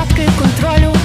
порядки контролю.